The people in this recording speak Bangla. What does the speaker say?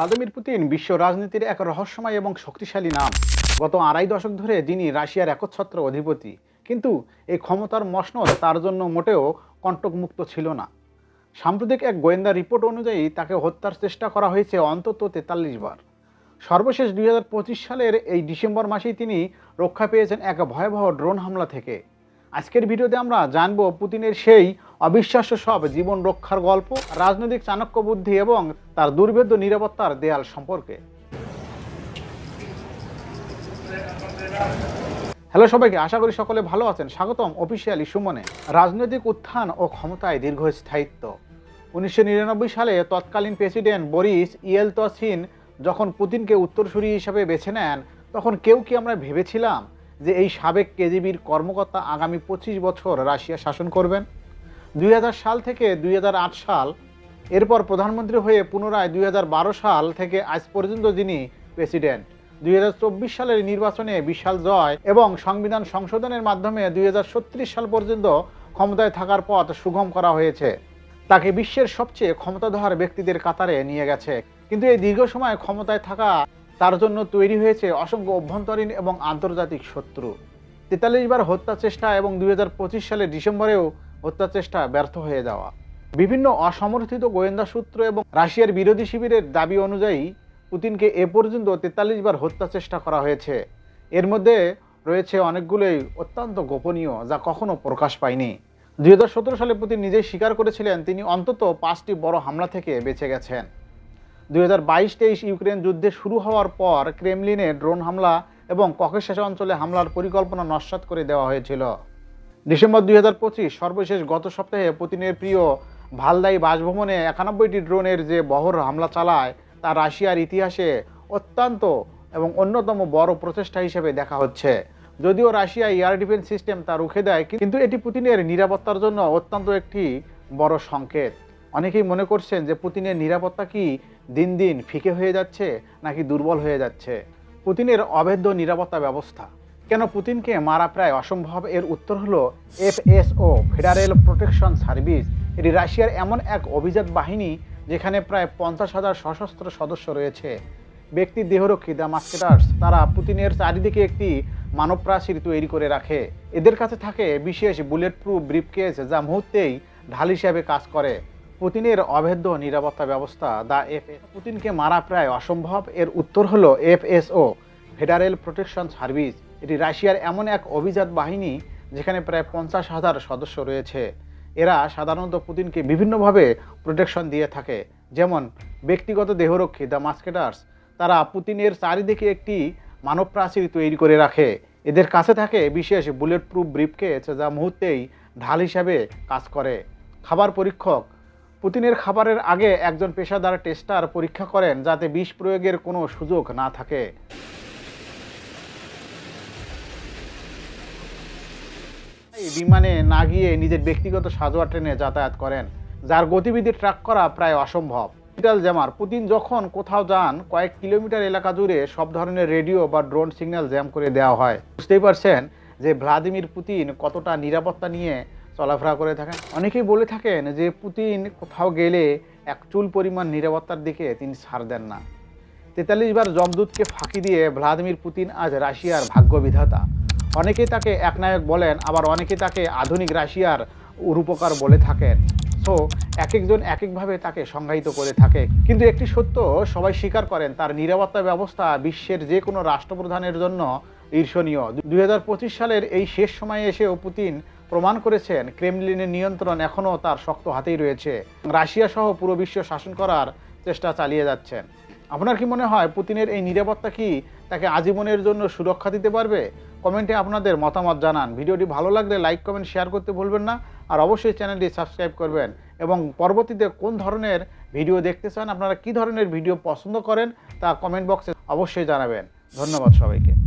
ভ্লাদিমির পুতিন বিশ্ব রাজনীতির এক রহস্যময় এবং শক্তিশালী নাম। গত আড়াই দশক ধরে যিনি রাশিয়ার একচ্ছত্র অধিপতি, কিন্তু এই ক্ষমতার মসনদ তার জন্য মোটেও কণ্টকমুক্ত ছিল না। সাম্প্রতিক এক গোয়েন্দা রিপোর্ট অনুযায়ী তাকে হত্যার চেষ্টা করা হয়েছে অন্তত তেতাল্লিশ বার। সর্বশেষ দুই হাজার পঁচিশ সালের এই ডিসেম্বর মাসেই তিনি রক্ষা পেয়েছেন এক ভয়াবহ ড্রোন হামলা থেকে। আজকের ভিডিওতে আমরা জানব পুতিনের সেই অবিশ্বাস্য সব জীবন রক্ষার গল্প, রাজনৈতিক চাণক্য বুদ্ধি এবং তার দুর্ভেদ্য নিরাপত্তার দেয়াল সম্পর্কে। হ্যালো সবাইকে, আশা করি সকলে ভালো আছেন। স্বাগতম অফিসিয়ালি সুমনে। রাজনৈতিক উত্থান ও ক্ষমতায় দীর্ঘস্থায়িত্ব। উনিশশো নিরানব্বই সালে তৎকালীন প্রেসিডেন্ট বরিস ইয়েলতসিন যখন পুতিনকে উত্তরসূরি হিসাবে বেছে নেন, তখন কেউ কি আমরা ভেবেছিলাম যে এই সাবেক কেজিবির কর্মকর্তা আগামী পঁচিশ বছর রাশিয়া শাসন করবেন? দুই হাজার সাল থেকে দুই হাজার আট সাল, এরপর প্রধানমন্ত্রী হয়ে পুনরায় দুই হাজার বারো সাল থেকে আজ পর্যন্ত যিনি প্রেসিডেন্ট। দুই চব্বিশ সালের নির্বাচনে বিশাল জয় এবং সংবিধান সংশোধনের মাধ্যমে দুই হাজার ছত্রিশ সাল পর্যন্ত ক্ষমতায় থাকার পথ সুগম করা হয়েছে। তাকে বিশ্বের সবচেয়ে ক্ষমতাধর ব্যক্তিদের কাতারে নিয়ে গেছে। কিন্তু এই দীর্ঘ সময় ক্ষমতায় থাকা তার জন্য তৈরি হয়েছে অসংখ্য অভ্যন্তরীণ এবং আন্তর্জাতিক শত্রু। তেতাল্লিশ বার হত্যা চেষ্টা এবং দুই হাজার পঁচিশ সালের ডিসেম্বরেও হত্যা চেষ্টা ব্যর্থ হয়ে যাওয়া। বিভিন্ন অসমর্থিত গোয়েন্দা সূত্র এবং রাশিয়ার বিরোধী শিবিরের দাবি অনুযায়ী পুতিনকে এ পর্যন্ত তেতাল্লিশ বার হত্যা চেষ্টা করা হয়েছে। এর মধ্যে রয়েছে অনেকগুলোই অত্যন্ত গোপনীয় যা কখনো প্রকাশ পায়নি। দুই হাজার সতেরো সালে পুতিন নিজেই স্বীকার করেছিলেন, তিনি অন্তত পাঁচটি বড় হামলা থেকে বেঁচে গেছেন। দুই হাজার ইউক্রেন যুদ্ধে শুরু হওয়ার পর ক্রেমলিনে ড্রোন হামলা এবং ককেশাস অঞ্চলে হামলার পরিকল্পনা নস্যাৎ করে দেওয়া হয়েছিল। ডিসেম্বর দুই হাজার পঁচিশ সর্বশেষ গত সপ্তাহে পুতিনের প্রিয় ভালদাই বাসভবনে একানব্বইটি ড্রোনের যে বহর হামলা চালায়, তা রাশিয়ার ইতিহাসে অত্যন্ত এবং অন্যতম বড় প্রচেষ্টা হিসেবে দেখা হচ্ছে। যদিও রাশিয়া এয়ার ডিফেন্স সিস্টেম তা রুখে দেয়, কিন্তু এটি পুতিনের নিরাপত্তার জন্য অত্যন্ত একটি বড় সংকেত। অনেকেই মনে করছেন যে পুতিনের নিরাপত্তা কি দিন দিন ফিকে হয়ে যাচ্ছে নাকি দুর্বল হয়ে যাচ্ছে। পুতিনের অবৈধ নিরাপত্তা ব্যবস্থা। কেন পুতিনকে মারা প্রায় অসম্ভব? এর উত্তর হল, এফএসও, ফেডারেল প্রোটেকশন সার্ভিস, এটি রাশিয়ার এমন এক অভিজাত বাহিনী যেখানে প্রায় পঞ্চাশ হাজার সশস্ত্র সদস্য রয়েছে। ব্যক্তি দেহরক্ষী, দ্য মাস্কেটার্স, তারা পুতিনের চারিদিকে একটি মানব প্রাচীর তৈরি করে রাখে। এদের কাছে থাকে বিশেষ বুলেট প্রুফ ব্রিফকেস যা মুহূর্তেই ঢাল হিসাবে কাজ করে। পুতিনের অভেদ্য নিরাপত্তা ব্যবস্থা দ্য এফ পুতিনকে মারা প্রায় অসম্ভব। এর উত্তর হলো এফএসও ফেডারেল প্রোটেকশন সার্ভিস। এটি রাশিয়ার এমন এক অভিজাত বাহিনী যেখানে প্রায় পঞ্চাশ হাজার সদস্য রয়েছে। এরা সাধারণত পুতিনকে বিভিন্নভাবে প্রোটেকশন দিয়ে থাকে। যেমন ব্যক্তিগত দেহরক্ষী, দ্য মাস্কেটার্স। তারা পুতিনের চারিদিকে একটি মানব প্রাচীর তৈরি করে রাখে। এদের কাছে থাকে বিশেষ বুলেট প্রুফ ব্রিফকেস যা মুহূর্তেই ঢাল হিসাবে কাজ করে। খাবার পরীক্ষক পুতিনের খাবারের আগে একজন পেশাদার টেস্টার পরীক্ষা করেন যাতে বিষ প্রয়োগের কোনো সুযোগ না থাকে। বিমানে না গিয়ে নিজের ব্যক্তিগত সাজোয়া ট্রেনে যাতায়াত করেন, যার গতিবিধি ট্র্যাক করা প্রায় অসম্ভব। ডিজিটাল জ্যামার, পুতিন যখন কোথাও যান, কয়েক কিলোমিটার এলাকা জুড়ে সব ধরনের রেডিও বা ড্রোন সিগন্যাল জ্যাম করে দেওয়া হয়। বুঝতেই পারছেন যে ভ্লাদিমির পুতিন কতটা নিরাপত্তা নিয়ে চলাফেরা করে থাকেন। অনেকেই বলে থাকেন যে, পুতিন কোথাও গেলে এক চুল পরিমাণ নিরাপত্তার দিকে তিনি ছাড় দেন না। তেতাল্লিশ বার জমদূতকে ফাঁকি দিয়ে ভ্লাদিমির পুতিন আজ রাশিয়ার ভাগ্য বিধাতা অনেকেই তাকে একনায়ক বলেন, আবার অনেকে তাকে আধুনিক রাশিয়ার রূপকার বলে থাকেন। সো এক একজন এক একভাবে তাকে সংজ্ঞায়িত করে থাকে। কিন্তু একটি সত্য, সবাই স্বীকার করেন, তার নিরাপত্তা ব্যবস্থা বিশ্বের যে কোনো রাষ্ট্রপ্রধানের জন্য ঈর্ষণীয়। দুই হাজার পঁচিশ সালের এই শেষ সময়ে এসেও পুতিন প্রমাণ করেছেন, ক্রেমলিনের নিয়ন্ত্রণ এখনও তার শক্ত হাতেই রয়েছে। রাশিয়া সহ পুরো বিশ্ব শাসন করার চেষ্টা চালিয়ে যাচ্ছেন। আপনার কি মনে হয় পুতিনের এই নিরাপত্তা কি তাকে আজীবনের জন্য সুরক্ষা দিতে পারবে? কমেন্টে আপনাদের মতামত জানান। ভিডিওটি ভালো লাগলে লাইক, কমেন্ট, শেয়ার করতে ভুলবেন না। আর অবশ্যই চ্যানেলটি সাবস্ক্রাইব করবেন। এবং পরবর্তীতে কোন ধরনের ভিডিও দেখতে চান, আপনারা কি ধরনের ভিডিও পছন্দ করেন তা কমেন্ট বক্সে অবশ্যই জানাবেন। ধন্যবাদ সবাইকে।